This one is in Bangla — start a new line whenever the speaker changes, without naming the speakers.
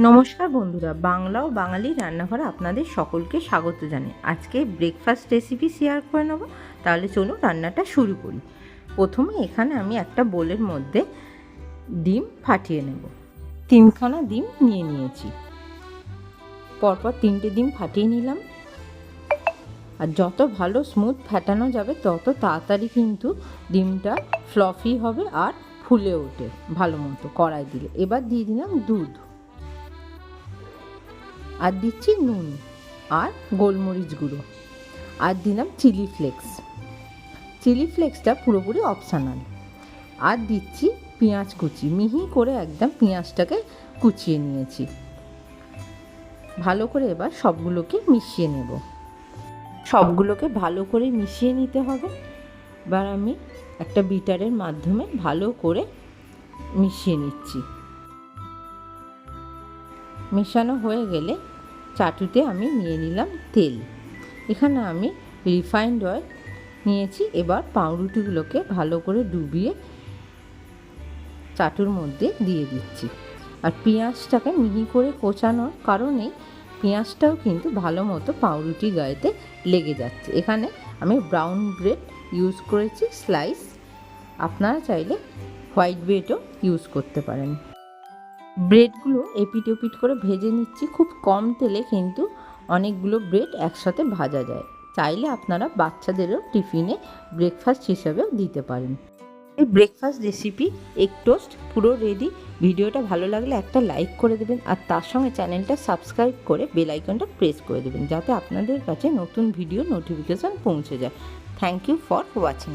নমস্কার বন্ধুরা, বাংলা ও বাঙালি রান্নাঘরে আপনাদের সকলকে স্বাগত জানাই। আজকে ব্রেকফাস্ট রেসিপি শেয়ার করে নেব। তাহলে চলুন রান্নাটা শুরু করি। প্রথমে এখানে আমি একটা বোলের মধ্যে ডিম ফাটিয়ে নেব। তিনখানা ডিম নিয়ে নিয়েছি। পরপর তিনটে ডিম ফাটিয়ে নিলাম। আর যত ভালো স্মুথ ফ্যাটানো যাবে, তত তাড়াতাড়ি কিন্তু ডিমটা ফ্লফি হবে আর ফুলে ওঠে ভালো মতো কড়াই দিলে। এবার দিয়ে দিলাম দুধ। আর দিচ্ছি নুন আর গোলমরিচ গুঁড়ো। আর দিলাম চিলি ফ্লেক্স। চিলি ফ্লেক্সটা পুরোপুরি অপশানাল আর দিচ্ছি পেঁয়াজ কুচি। মিহি করে একদম পেঁয়াজটাকে কুচিয়ে নিয়েছি। ভালো করে এবার সবগুলোকে মিশিয়ে নেব। সবগুলোকে ভালো করে মিশিয়ে নিতে হবে। এবার আমি একটা বিটারের মাধ্যমে ভালো করে মিশিয়ে নিচ্ছি। মেশানো হয়ে গেলে চাটুতে আমি নিয়ে নিলাম তেল। এখানে আমি রিফাইন্ড অয়েল নিয়েছি। এবার পাউরুটিগুলোকে ভালো করে ডুবিয়ে চাটুর মধ্যে দিয়ে দিচ্ছি। আর পেঁয়াজটাকে মিহি করে কোচানোর কারণেই পেঁয়াজটাও কিন্তু ভালো মতো পাউরুটি গায়েতে লেগে যাচ্ছে। এখানে আমি ব্রাউন ব্রেড ইউজ করেছি স্লাইস আপনারা চাইলে হোয়াইট ব্রেডও ইউজ করতে পারেন। ব্রেডগুলো এপিট ওপিট করে ভেজে নিচ্ছি। খুব কম তেলে কিন্তু অনেকগুলো ব্রেড একসাথে ভাজা যায়। চাইলে আপনারা বাচ্চাদেরও টিফিনে ব্রেকফাস্ট হিসেবেও দিতে পারেন। এই ব্রেকফাস্ট রেসিপি, এগ টোস্ট পুরো রেডি ভিডিওটা ভালো লাগলে একটা লাইক করে দেবেন আর তার সঙ্গে চ্যানেলটা সাবস্ক্রাইব করে বেল আইকনটা প্রেস করে দেবেন, যাতে আপনাদের কাছে নতুন ভিডিও নোটিফিকেশান পৌঁছে যায়। Thank you for watching